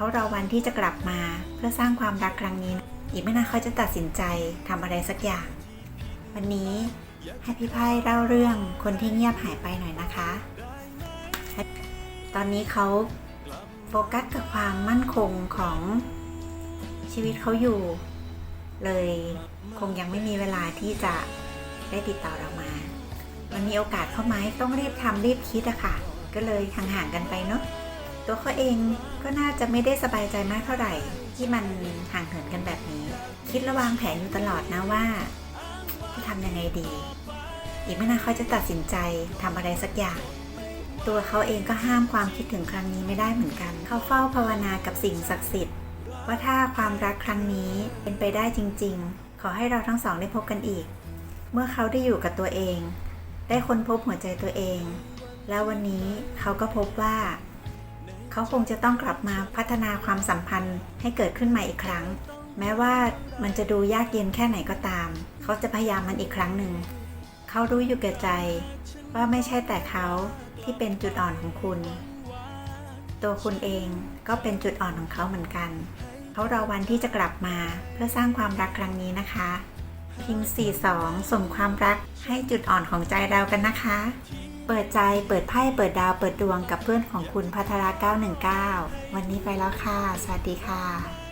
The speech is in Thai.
เขารอวันที่จะกลับมาเพื่อสร้างความรักครั้งนี้ อีกไม่นานเขาจะตัดสินใจทำอะไรสักอย่าง วันนี้ให้พี่ไพ่เล่าเรื่องคนที่เงียบหายไปหน่อยนะคะ ตอนนี้เขาโฟกัสกับความมั่นคงของชีวิตเขาอยู่ เลยคงยังไม่มีเวลาที่จะได้ติดต่อเรามา มันมีโอกาสเข้ามาต้องรีบทำรีบคิดอะค่ะ ก็เลยห่างๆกันไปเนาะ ตัวเขาเองก็น่าจะไม่ได้สบายใจมากเท่าไหร่ ที่มันห่างเหินกันแบบนี้ คิดระวางแผนอยู่ตลอดนะว่าจะทำยังไงดี อีกไม่นานเขาจะตัดสินใจทำอะไรสักอย่าง ตัวเขาเองก็ห้ามความคิดถึงครั้งนี้ไม่ได้เหมือนกัน เขาเฝ้าภาวนากับสิ่งศักดิ์สิทธิ์ว่าถ้าความรักครั้งนี้เป็นไปได้จริง ๆ ขอให้เราทั้งสองได้พบกันอีก เมื่อเขาได้อยู่กับตัวเอง ได้ค้นพบหัวใจตัวเอง แล้ววันนี้เขาก็พบว่า เขาคงจะต้องกลับมาพัฒนาความสัมพันธ์ให้เกิดขึ้นใหม่อีกครั้ง แม้ว่ามันจะดูยากเย็นแค่ไหนก็ตาม เขาจะพยายามมันอีกครั้งหนึ่ง เขารู้อยู่แก่ใจ ว่าไม่ใช่แต่เขาที่เป็นจุดอ่อนของคุณ ตัวคุณเองก็เป็นจุดอ่อนของเขาเหมือนกัน เขารอวันที่จะกลับมาเพื่อสร้างความรักครั้งนี้นะคะพิง42 ส่งความรักให้จุดอ่อนของใจเรากันนะคะ เปิดใจเปิดไพ่เปิดดาวเปิดดวงกับเพื่อนของคุณพัทรา919 วันนี้ไปแล้วค่ะ สวัสดีค่ะ